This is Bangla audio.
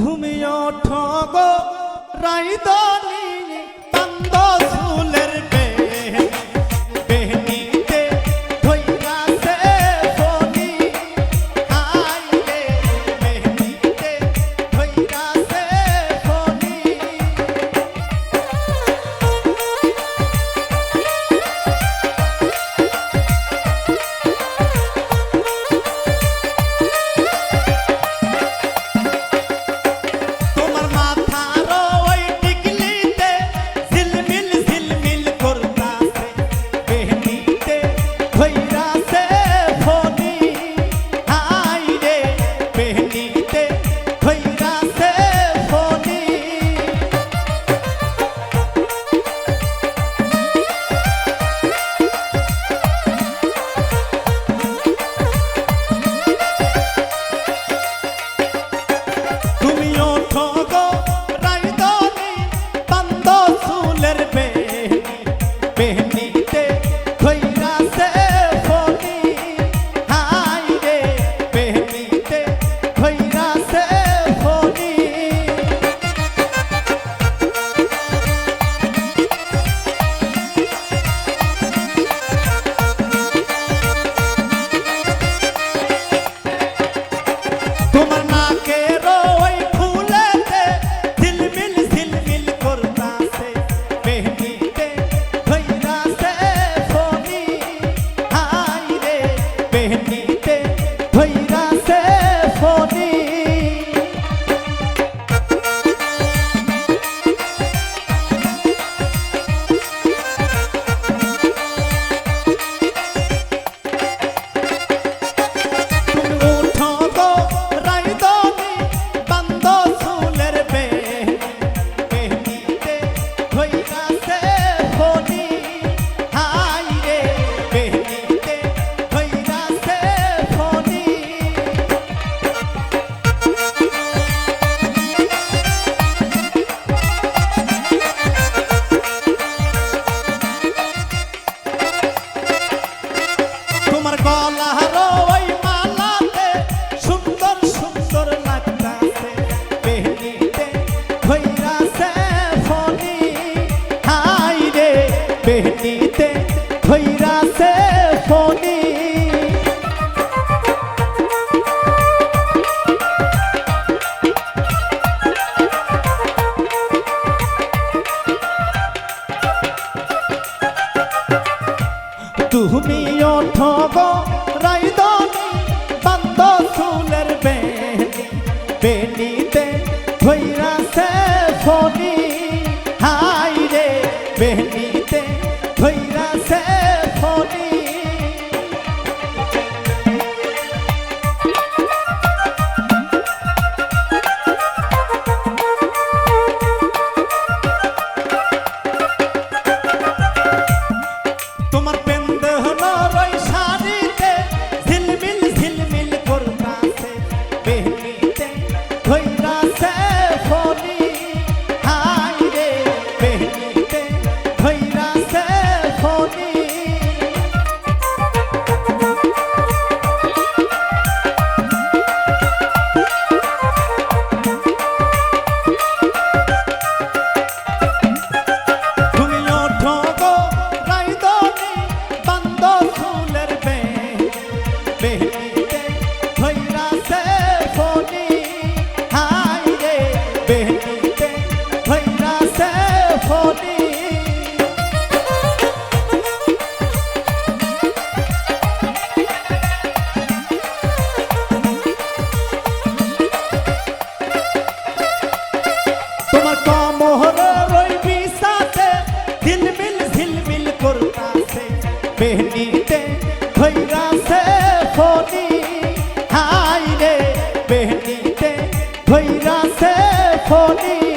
তুমি ওঠো গো রাইদানি কান্দ তুমি ওঠো গো রাইদন বান্দ চুলের বেনি বেনিতে ধৈরাছে Pony